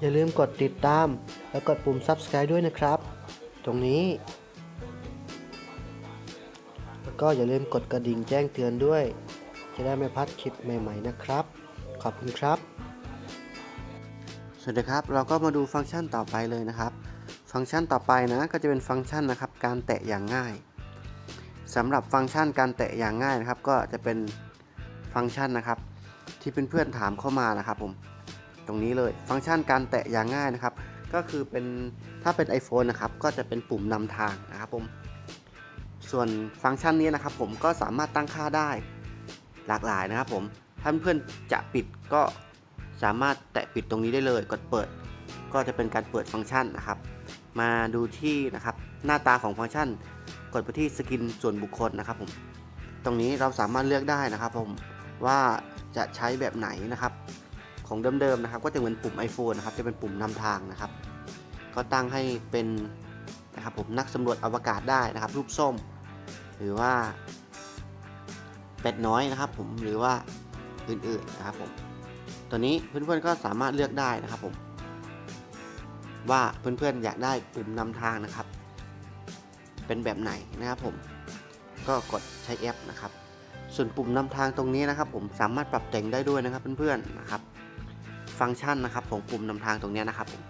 อย่าลืมกดติดตาม และกดปุ่ม subscribe ด้วยนะครับ ตรงนี้ แล้วก็อย่าลืมกดกระดิ่งแจ้งเตือนด้วย จะได้ไม่พลาดคลิปใหม่ ๆ นะครับ ขอบคุณครับ สวัสดีครับ เราก็มาดูฟังก์ชันต่อไปเลยนะครับ ฟังก์ชันต่อไปนะ ก็จะเป็นฟังก์ชันนะครับ การแตะอย่างง่ายสำหรับฟังก์ชันการแตะอย่างง่ายนะครับ ก็จะเป็นฟังก์ชันนะครับ ที่เพื่อนๆถามเข้ามานะครับผม ตรงนี้เลย ฟังก์ชันการแตะอย่างง่ายนะครับ ก็คือเป็นถ้าเป็น iPhone นะครับ ก็จะเป็นปุ่มนำทางนะครับผม ส่วนฟังก์ชันนี้นะครับ ผมก็สามารถตั้งค่าได้หลากหลายนะครับ ผม ถ้าเพื่อนจะปิดก็สามารถแตะปิดตรงนี้ได้เลย กดเปิด ก็จะเป็นการเปิดฟังก์ชันนะครับ มาดูที่นะครับหน้าตาของฟังก์ชัน กดไปที่สกินส่วนบุคคลนะครับ ผม ตรงนี้เราสามารถเลือกได้นะครับ ผมว่าจะใช้แบบไหนนะครับ ของเดิมๆนะครับ ก็จะเหมือนปุ่ม iPhone นะครับ จะเป็นปุ่มนำทางนะครับ ก็ตั้งให้เป็นนะครับผมนักสำรวจอวกาศได้นะครับ รูปส้ม หรือว่าเป็ดน้อยนะครับ ผมหรือว่าอื่นๆนะครับผมตัวนี้เพื่อนๆก็สามารถเลือกได้นะครับผมว่าเพื่อนๆอยากได้ปุ่มนำทางนะครับ เป็นแบบไหนนะครับผมก็กดใช้แอปนะครับ ส่วนปุ่มนำทางตรงนี้นะครับ ผมสามารถปรับแต่งได้ด้วยนะครับเพื่อนๆนะครับ ฟังก์ชันนะครับของปุ่มนำทางตรงนี้นะครับผม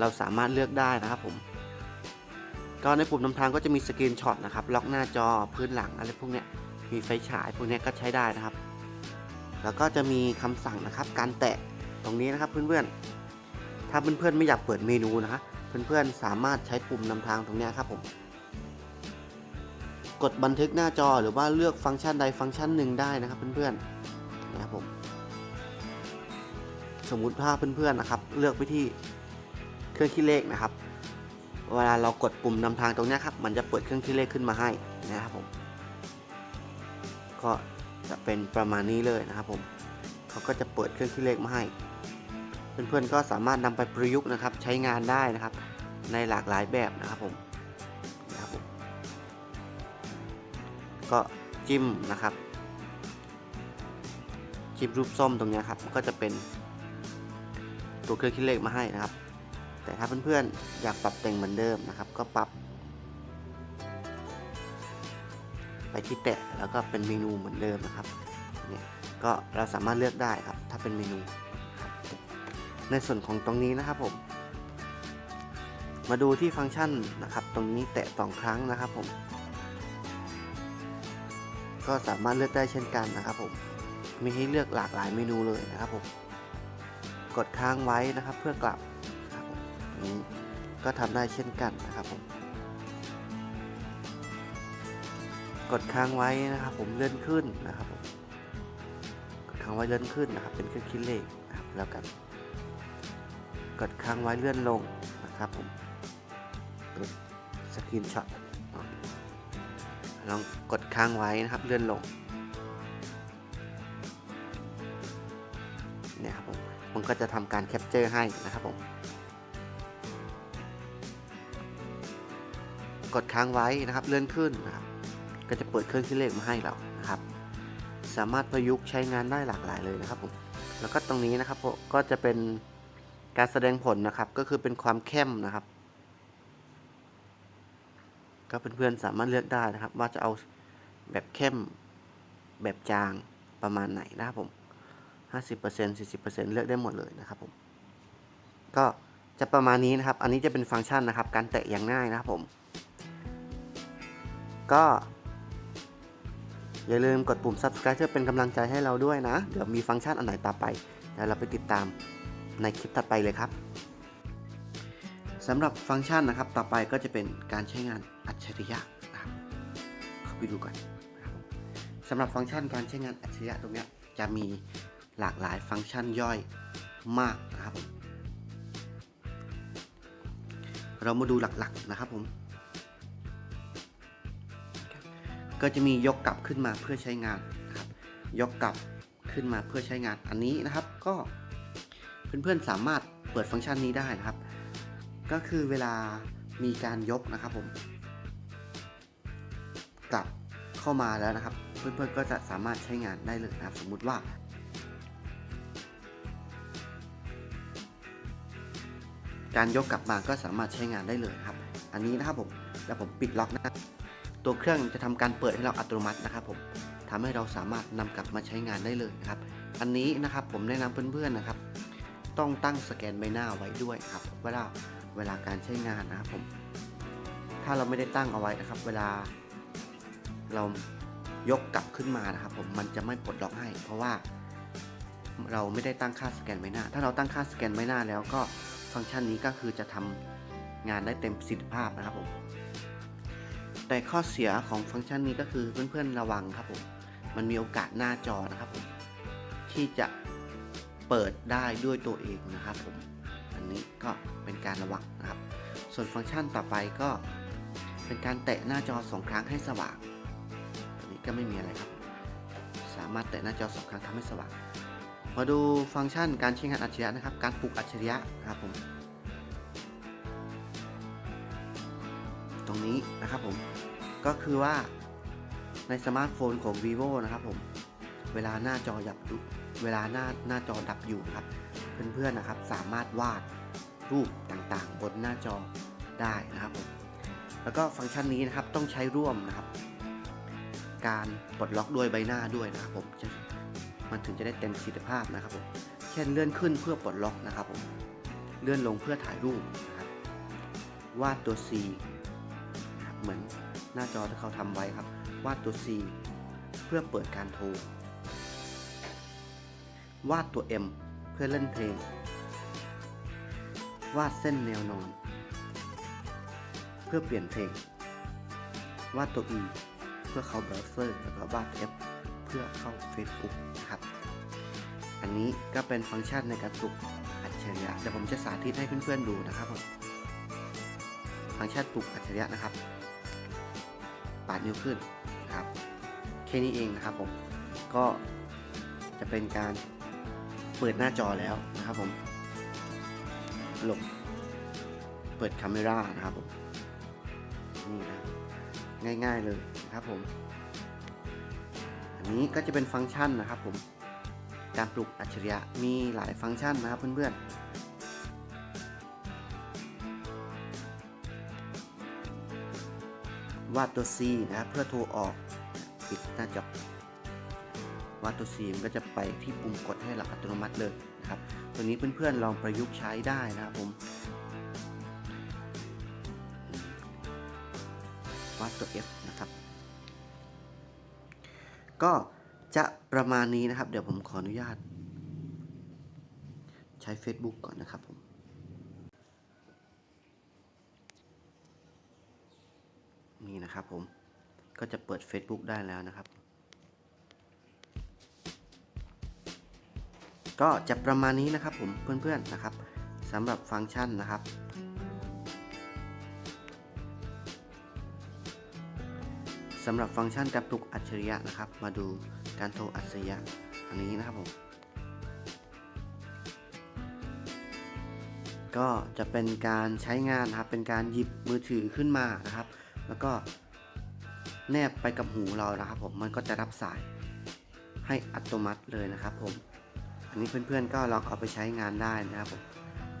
เราสามารถเลือกได้นะครับผมก็ในปุ่มนำทางก็จะมีสกรีนช็อตนะครับล็อกหน้าจอพื้นหลังอะไรพวกเนี้ยมีไฟฉายพวกเนี้ยก็ใช้ได้นะครับ แล้วก็จะมีคำสั่งนะครับ การแตะตรงนี้นะครับเพื่อนๆถ้าเพื่อนๆไม่อยากเปิดเมนูนะครับเพื่อนๆสามารถใช้ปุ่มนำทางตรงนี้ครับผมกดบันทึกหน้าจอหรือว่าเลือกฟังก์ชันใดฟังก์ชันหนึ่งได้นะครับเพื่อนๆ สมมุติถ้าเพื่อนๆนะครับ เลือกไปที่เครื่องคิดเลขนะครับ เวลาเรากดปุ่มนำทางตรงนี้ครับ มันจะเปิดเครื่องคิดเลขขึ้นมาให้นะครับผม ก็จะเป็นประมาณนี้เลยนะครับผมเขาก็จะเปิดเครื่องคิดเลขมาให้ เพื่อนๆก็สามารถนำไปประยุกต์นะครับ ใช้งานได้นะครับ ในหลากหลายแบบนะครับผมนะครับผม ก็จิ้มนะครับจิ้มรูปส้มตรงนี้ครับ ก็จะเป็น ตัวเครื่องคิดเลขมาให้นะครับ แต่ถ้าเพื่อนๆอยากปรับแต่งเหมือนเดิมนะครับ ก็ปรับ ไปที่แตะแล้วก็เป็นเมนูเหมือนเดิมนะครับเนี่ยก็เราสามารถเลือกได้ครับ ถ้าเป็นเมนู ในส่วนของตรงนี้นะครับผม มาดูที่ฟังก์ชันนะครับ ตรงนี้แตะสองครั้งนะครับผมก็สามารถเลือกได้เช่นกันนะครับผม มีให้เลือกหลากหลายเมนูเลยนะครับผม กดค้างไว้นะครับเพื่อกลับครับนี้ก็ทำได้เช่นกันนะครับผมกดค้างไว้นะครับ ผมเลื่อนขึ้นนะครับผมกดค้างไว้เลื่อนขึ้นนะครับ เป็นเครื่องคิดเลขนะครับแล้วกัน กดค้างไว้เลื่อนลงนะครับผมกดสกรีนช็อตลองกดค้างไว้นะครับ เลื่อนลง มมันก็จะทำการแคปเจอร์ให้นะครับผม กดค้างไว้นะครับเลื่อนขึ้นนะครับก็จะเปิดเครื่องคิดเลขมาให้เรานะครับ สามารถประยุกต์ใช้งานได้หลากหลายเลยนะครับผมแล้วก็ตรงนี้นะครับก็จะเป็นการแสดงผลนะครับ ก็คือเป็นความเข้มนะครับ ก็เพื่อนๆสามารถเลือกได้นะครับ ว่าจะเอาแบบเข้มแบบจางประมาณไหนนะครับผม 50% 40%เลือกได้หมดเลยนะครับผม ก็จะประมาณนี้นะครับ อันนี้จะเป็นฟังก์ชันนะครับ การแตะอย่างง่ายนะครับผม ก็ อย่าลืมกดปุ่ม subscribe เพื่อเป็นกำลังใจให้เราด้วยนะ เดี๋ยวมีฟังก์ชันอันไหนต่อไปเดี๋ยวเราไปติดตามในคลิปถัดไปเลยครับสำหรับฟังก์ชันนะครับ ต่อไปก็จะเป็นการใช้งานอัจฉริยะนะครับเข้าไปดูกันนสำหรับฟังก์ชันการใช้งานอัจฉริยะตรงนี้จะมี หลากหลายฟังก์ชันย่อยมากนะครับผม เรามาดูหลักๆนะครับผม ก็จะมียกกลับขึ้นมาเพื่อใช้งานนะครับ ยกกลับขึ้นมาเพื่อใช้งานอันนี้นะครับก็เพื่อนๆสามารถเปิดฟังก์ชันนี้ได้นะครับ ก็คือเวลามีการยกนะครับผม กลับเข้ามาแล้วนะครับ เพื่อนๆก็จะสามารถใช้งานได้เลยนะครับ สมมุติว่า การยกกลับมาก็สามารถใช้งานได้เลยครับ อันนี้นะครับผมแล้วผมปิดล็อกนะตัวเครื่องจะทำการเปิดให้เราอัตโนมัตินะครับผมทำให้เราสามารถนำกลับมาใช้งานได้เลยครับ อันนี้นะครับผมแนะนำเพื่อนๆนะครับ ต้องตั้งสแกนใบหน้าไว้ด้วยครับเวลาเวลาการใช้งานนะครับผม ถ้าเราไม่ได้ตั้งเอาไว้นะครับ เวลา เรายกกลับขึ้นมานะครับ ผมมันจะไม่ปลดล็อกให้ เพราะว่าเราไม่ได้ตั้งค่าสแกนใบหน้า ถ้าเราตั้งค่าสแกนใบหน้าแล้วก็ ฟังก์ชันนี้ก็คือจะทำงานได้เต็มประสิทธิภาพนะครับผมแต่ข้อเสียของฟังก์ชันนี้ก็คือเพื่อนๆระวังครับผมมันมีโอกาสหน้าจอนะครับผมที่จะเปิดได้ด้วยตัวเองนะครับผมอันนี้ก็เป็นการระวังนะครับ ส่วนฟังก์ชันต่อไปก็เป็นการแตะหน้าจอสองครั้งให้สว่างตัวนี้ก็ไม่มีอะไรครับ สามารถแตะหน้าจอสองครั้งทำให้สว่าง มาดูฟังก์ชันการใช้งานอัจฉริยะนะครับ การปลุกอัจฉริยะนะครับผม ตรงนี้นะครับผม ก็คือว่าในสมาร์ทโฟนของ vivo นะครับผม เวลาหน้าจอดับอยู่เวลาหน้าหน้าจอดับอยู่ครับ เพื่อนๆนะครับ สามารถวาดรูปต่างๆ บนหน้าจอได้นะครับผม แล้วก็ฟังก์ชันนี้นะครับต้องใช้ร่วมนะครับ การปลดล็อกด้วยใบหน้าด้วยนะครับผม มันถึงจะได้เต็มประสิทธิภาพนะครับผมเช่นเลื่อนขึ้นเพื่อปลดล็อกนะครับผมเลื่อนลงเพื่อถ่ายรูปนะครับวาดตัว C เหมือนหน้าจอที่เขาทำไว้ครับ วาดตัว C เพื่อเปิดการโทร วาดตัว M เพื่อเล่นเพลง วาดเส้นแนวนอน เพื่อเปลี่ยนเพลง วาดตัว E เพื่อเขาเบราว์เซอร์แล้วก็วาด F พื่อเข้า Facebook ครับ อันนี้ก็เป็นฟังก์ชันในการปลุกอัจฉริยะเดี๋ยวผมจะสาธิตให้เพื่อนๆดูนะครับผมฟังก์ชันปลุกอัจฉริยะนะครับปาดนิ้วขึ้นนะครับแค่นี้เองนะครับผมก็จะเป็นการเปิดหน้าจอแล้วนะครับผมหลบเปิดคาเมรานะครับผมนี่นะง่ายๆเลยนะครับผม นี้ก็จะเป็นฟังก์ชันนะครับผม การปลุกอัจฉริยะมีหลายฟังก์ชันนะครับเพื่อนๆ วาดตัว C นะครับเพื่อโทรออกปิดหน้าจอวาดตัว C มันก็จะไปที่ปุ่มกดให้หลักอัตโนมัติเลยนะครับ ตัวนี้เพื่อนๆลองประยุกต์ใช้ได้นะครับผมวาดตัว F ก็จะประมาณนี้นะครับ เดี๋ยวผมขออนุญาต ใช้ Facebook ก่อนนะครับผมนี่นะครับผมก็จะเปิด Facebook ได้แล้วนะครับ ก็จะประมาณนี้นะครับผมเพื่อนๆนะครับสำหรับฟังก์ชันนะครับ สำหรับฟังก์ชันการปลุกอัจฉริยะนะครับ มาดูการโทรอัจฉริยะอันนี้นะครับผมก็จะเป็นการใช้งานนะครับ เป็นการหยิบมือถือขึ้นมานะครับ แล้วก็แนบไปกับหูเรานะครับ ผม มันก็จะรับสายให้อัตโนมัติเลยนะครับผม อันนี้เพื่อนๆก็ลองเอาไปใช้งานได้นะครับผม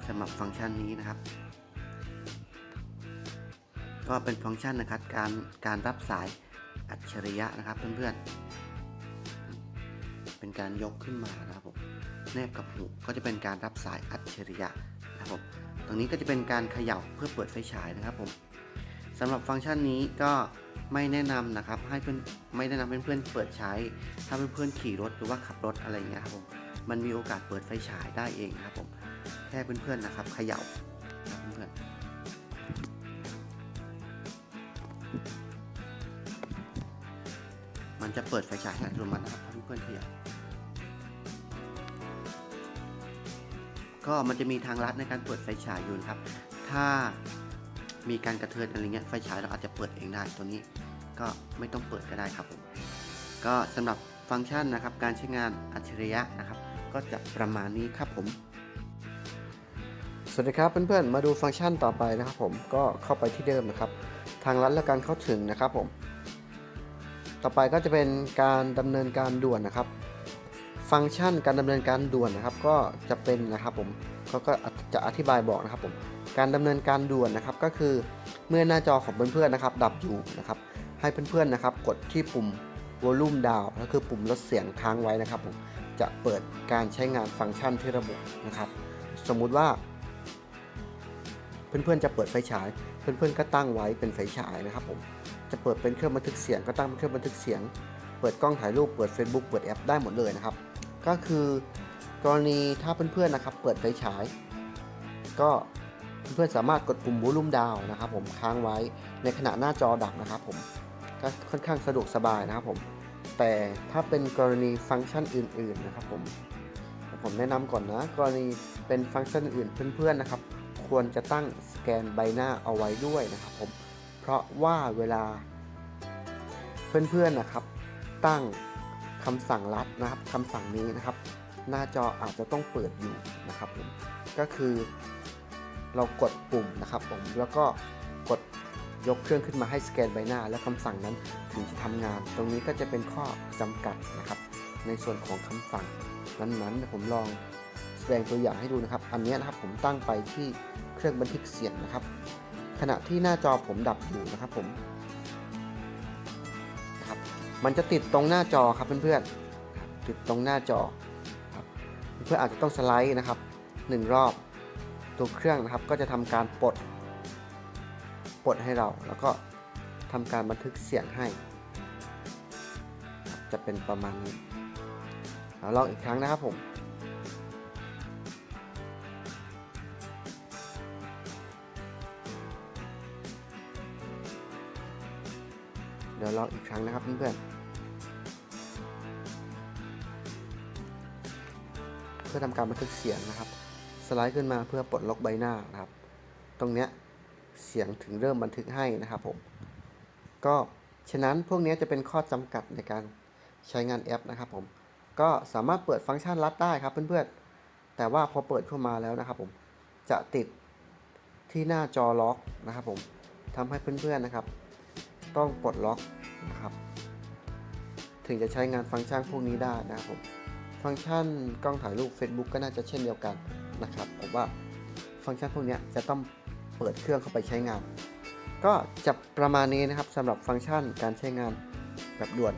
สำหรับฟังก์ชันนี้นะครับ ก็เป็นฟังก์ชันนะครับ การการรับสาย อัจฉริยะนะครับเพื่อนๆ เป็นการยกขึ้นมานะครับผมแนบกับหูก็จะเป็นการรับสายอัจฉริยะนะครับผมตรงนี้ก็จะเป็นการเขย่าเพื่อเปิดไฟฉายนะครับผมสำหรับฟังก์ชันนี้ก็ไม่แนะนำนะครับให้เพื่อนไม่แนะนำเพื่อนๆเปิดใช้ ถ้าเพื่อนๆขี่รถหรือว่าขับรถอะไรอย่างเงี้ยครับผมมันมีโอกาสเปิดไฟฉายได้เองนะครับผมแค่เพื่อนๆนะครับเขย่านะเพื่อนๆ มันจะเปิดไฟฉายให้อัตโนมัตินะครับเพื่อนๆขยับก็มันจะมีทางลัดในการเปิดไฟฉายอยู่นะครับ ถ้ามีการกระเทือนอะไรเงี้ยไฟฉายเราอาจจะเปิดเองได้ตัวนี้ ก็ไม่ต้องเปิดก็ได้ครับผมก็สำหรับฟังก์ชันนะครับ การใช้งานอัจฉริยะนะครับ ก็จะประมาณนี้ครับผม สวัสดีครับเพื่อนๆ มาดูฟังก์ชันต่อไปนะครับผมก็เข้าไปที่เดิมนะครับ ทางลัดและการเข้าถึงนะครับผม ต่อไปก็จะเป็นการดำเนินการด่วนนะครับ ฟังก์ชันการดำเนินการด่วนนะครับ ก็จะเป็นนะครับผมเขาก็จะอธิบายบอกนะครับผมการดำเนินการด่วนนะครับก็คือเมื่อหน้าจอของเพื่อนๆนะครับ ดับอยู่นะครับ ให้เพื่อนๆนะครับ กดที่ปุ่ม volume down ก็คือปุ่มลดเสียงค้างไว้นะครับผมจะเปิดการใช้งานฟังก์ชันที่ระบุนะครับ สมมุติว่า เพื่อนๆจะเปิดไฟฉาย เพื่อนๆก็ตั้งไว้เป็นไฟฉายนะครับผม จะเปิดเป็นเครื่องบันทึกเสียงก็ตั้งเป็นเครื่องบันทึกเสียง เปิดกล้องถ่ายรูป เปิด Facebook เปิดแอปได้หมดเลยนะครับ ก็คือกรณีถ้าเพื่อนๆนะครับ เปิดไฟฉาย ก็เพื่อนๆสามารถกดปุ่ม volume down นะครับ ผมค้างไว้ในขณะหน้าจอดับนะครับ ผมก็ค่อนข้างสะดวกสบายนะครับผม แต่ถ้าเป็นกรณีฟังก์ชันอื่น ๆนะครับ ผมผมแนะนำก่อนนะ กรณีเป็นฟังก์ชันอื่นเพื่อนๆนะครับ ควรจะตั้งสแกนใบหน้าเอาไว้ด้วยนะครับผม เพราะว่าเวลาเพื่อนๆนะครับ ตั้งคำสั่งลัดนะครับคำสั่งนี้นะครับ หน้าจออาจจะต้องเปิดอยู่นะครับผมก็คือเรากดปุ่มนะครับผมแล้วก็กดยกเครื่องขึ้นมาให้สแกนใบหน้า และคำสั่งนั้นถึงจะทำงาน ตรงนี้ก็จะเป็นข้อจำกัดนะครับ ในส่วนของคำสั่งนั้นๆผมลองแสดงตัวอย่างให้ดูนะครับ อันนี้นะครับผมตั้งไปที่เครื่องบันทึกเสียงนะครับ ขณะที่หน้าจอผมดับอยู่นะครับผมนะครับมันจะติดตรงหน้าจอครับเพื่อนๆติดตรงหน้าจอครับเพื่อนอาจจะต้องสไลด์นะครับหนึ่งรอบตัวเครื่องนะครับก็จะทำการปลดปลดให้เราแล้วก็ทำการบันทึกเสียงให้ จะเป็นประมาณนี้เราลองอีกครั้งนะครับผม ดี๋ยวลองอีกครั้งนะครับเพื่อนๆเพื่อทำการบันทึกเสียงนะครับ สไลด์ขึ้นมาเพื่อปลดล็อกใบหน้านะครับ ตรงเนี้ยเสียงถึงเริ่มบันทึกให้นะครับผม ก็ฉะนั้นพวกนี้จะเป็นข้อจำกัดในการใช้งานแอปนะครับผม ก็สามารถเปิดฟังก์ชันลัดได้ครับเพื่อนๆ แต่ว่าพอเปิดเข้ามาแล้วนะครับผมจะติดที่หน้าจอล็อกนะครับผมทำให้เพื่อนๆนะครับ ต้องปลดล็อกนะครับ ถึงจะใช้งานฟังก์ชันพวกนี้ได้นะครับผมฟังก์ชันกล้องถ่ายรูป Facebook ก็น่าจะเช่นเดียวกันนะครับผมว่าฟังก์ชันพวกนี้จะต้องเปิดเครื่องเข้าไปใช้งาน ก็จะประมาณนี้นะครับสำหรับฟังก์ชันการใช้งานแบบด่วน